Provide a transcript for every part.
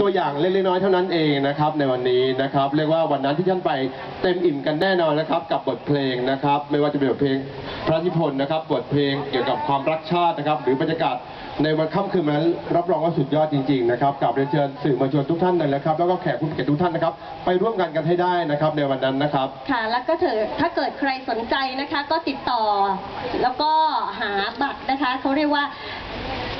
ตัวอย่างเล็กๆน้อยๆเท่านั้นเองนะครับในวันนี้นะครับเรียกว่าวันนั้นที่ท่านไปเต็มอิ่มกันแน่นอนนะครับกับบทเพลงนะครับไม่ว่าจะเป็นบทเพลงพระนิพนธ์นะครับบทเพลงเกี่ยวกับความรักชาตินะครับหรือบรรยากาศในวันค่ำคืนนั้นรับรองว่าสุดยอดจริงๆนะครับกับเรียนเชิญสื่อมวลชนทุกท่านเลยนะครับแล้วก็แขกผู้มีเกียรติทุกท่านนะครับไปร่วมงานกันให้ได้นะครับในวันนั้นนะครับ ค่ะ แล้วก็เถอะถ้าเกิดใครสนใจนะคะก็ติดต่อ แล้วก็หาบัตรนะคะเขาเรียกว่า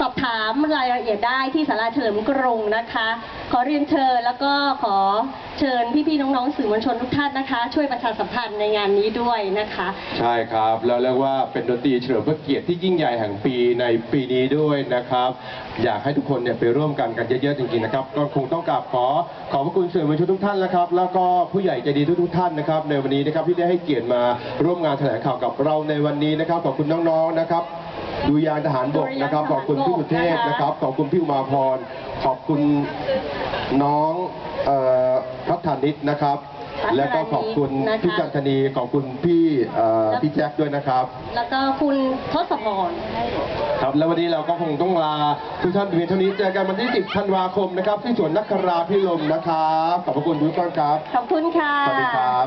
สอบถามรายละเอียดได้ที่สาราเฉลิมกรุงนะคะ ขอเรียนเชิญแล้วก็ขอเชิญพี่ๆน้องๆสื่อมวลชนทุกท่านนะคะ ช่วยประชาสัมพันธ์ในงานนี้ด้วยนะคะ ใช่ครับ แล้วเรียกว่าเป็นดนตรีเฉลิมพระเกียรติที่ยิ่งใหญ่แห่งปีในปีนี้ด้วยนะครับ อยากให้ทุกคนเนี่ยไปร่วมกันกันเยอะๆจริงๆนะครับก็คงต้องกราบขอขอบพระคุณสื่อมวลชนทุกท่านนะครับ แล้วก็ผู้ใหญ่ใจดีทุกๆท่านนะครับในวันนี้นะครับที่ได้ให้เกียรติมาร่วมงานแถลงข่าวกับเราในวันนี้นะครับขอบคุณน้องๆนะครับ ดูยางทหารบกนะครับ ขอบคุณพี่สุเทพนะครับ ขอบคุณพี่อุมาพร ขอบคุณน้องเอ่อพัฒนิตนะครับ แล้วก็ขอบคุณพี่จันทนีขอบคุณพี่เอ่อพี่แจ็คด้วยนะครับ แล้วก็คุณทศพรครับแล้ววันนี้เราก็คงต้องลาทุกท่านเพียงเท่านี้เจอกันวันที่ 10 ธันวาคมนะครับ ที่สวนนักคราพิรมนะครับ ขอบพระคุณทุกท่านครับ ขอบคุณค่ะ สวัสดีครับ